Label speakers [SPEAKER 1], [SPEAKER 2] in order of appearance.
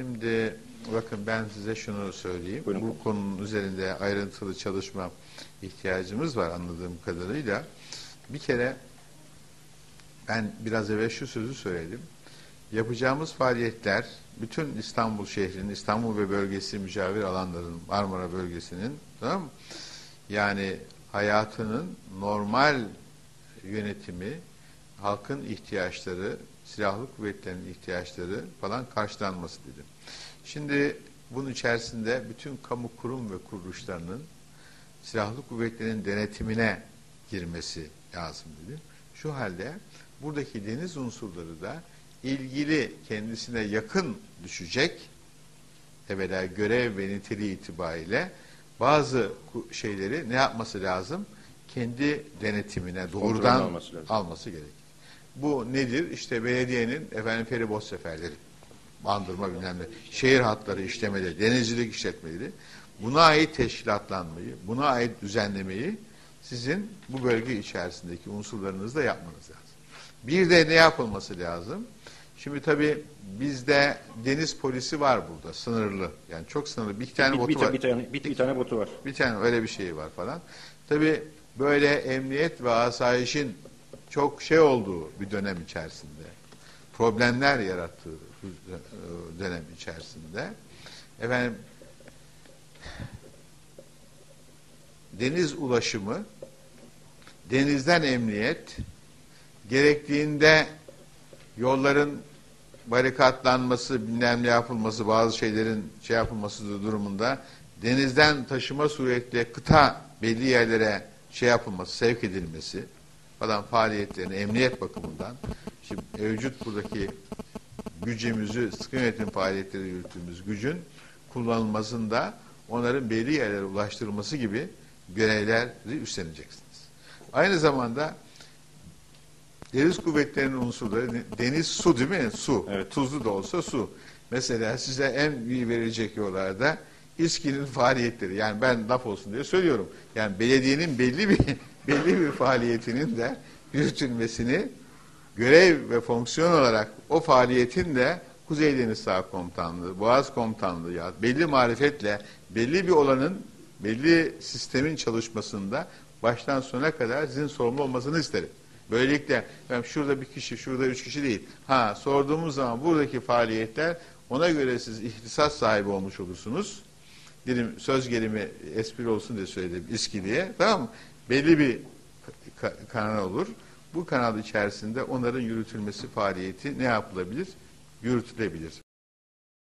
[SPEAKER 1] Şimdi bakın ben size şunu söyleyeyim.
[SPEAKER 2] Buyurun.
[SPEAKER 1] Bu konunun üzerinde ayrıntılı çalışma ihtiyacımız var anladığım kadarıyla. Bir kere ben biraz evvel şu sözü söyledim. Yapacağımız faaliyetler bütün İstanbul şehrinin, İstanbul ve bölgesi mücavir alanların, Marmara bölgesinin tamam mı? Yani hayatının normal yönetimi, halkın ihtiyaçları, silahlı kuvvetlerin ihtiyaçları falan karşılanması dedim. Şimdi bunun içerisinde bütün kamu kurum ve kuruluşlarının silahlı kuvvetlerin denetimine girmesi lazım dedim. Şu halde buradaki deniz unsurları da ilgili kendisine yakın düşecek evvela görev ve niteliği itibariyle bazı şeyleri ne yapması lazım? Kendi denetimine doğrudan
[SPEAKER 2] alması lazım.
[SPEAKER 1] alması gerekir. Bu nedir? İşte belediyenin efendim feribot seferleri, bandırma bilmem ne, şehir hatları işlemeleri, denizcilik işletmeleri, buna ait teşkilatlanmayı, buna ait düzenlemeyi sizin bu bölge içerisindeki unsurlarınızla yapmanız lazım. Bir de ne yapılması lazım? Şimdi tabii bizde deniz polisi var burada, sınırlı. Yani çok sınırlı. Bir tane
[SPEAKER 2] bir,
[SPEAKER 1] botu
[SPEAKER 2] bir,
[SPEAKER 1] var.
[SPEAKER 2] bir tane, bir, bir tane botu var.
[SPEAKER 1] Bir tane öyle bir şey var falan. Tabii böyle emniyet ve asayişin çok şey olduğu bir dönem içerisinde, problemler yarattığı dönem içerisinde, efendim deniz ulaşımı, denizden emniyet, gerektiğinde yolların barikatlanması, bilmem ne yapılması, bazı şeylerin şey yapılması durumunda denizden taşıma suretle kıta belli yerlere şey yapılması, sevk edilmesi falan faaliyetlerini emniyet bakımından şimdi mevcut buradaki gücümüzü, sıkı yönetim faaliyetleri yürüttüğümüz gücün kullanılmasında onların belli yerlere ulaştırılması gibi görevleri üstleneceksiniz. Aynı zamanda Deniz kuvvetlerinin unsurları deniz su değil mi? Su.
[SPEAKER 2] Evet.
[SPEAKER 1] Tuzlu da olsa su. Mesela size en iyi verilecek yollarda İSKİ'nin faaliyetleri. Yani ben laf olsun diye söylüyorum. Yani belediyenin belli bir belli bir faaliyetinin de yürütülmesini görev ve fonksiyon olarak o faaliyetin de Kuzey Deniz Sağ Komutanlığı, Boğaz Komutanlığı ya belli marifetle belli bir olanın belli sistemin çalışmasında baştan sona kadar sizin sorumlu olmasını isterim. Böylelikle yani şurada bir kişi, şurada üç kişi değil. Ha sorduğumuz zaman buradaki faaliyetler ona göre siz ihtisas sahibi olmuş olursunuz. Dilim söz gelimi espri olsun diye söyledim İSKİ diye. Tamam mı? Belli bir ka- kanal olur. Bu kanal içerisinde onların yürütülmesi faaliyeti ne yapılabilir? Yürütülebilir.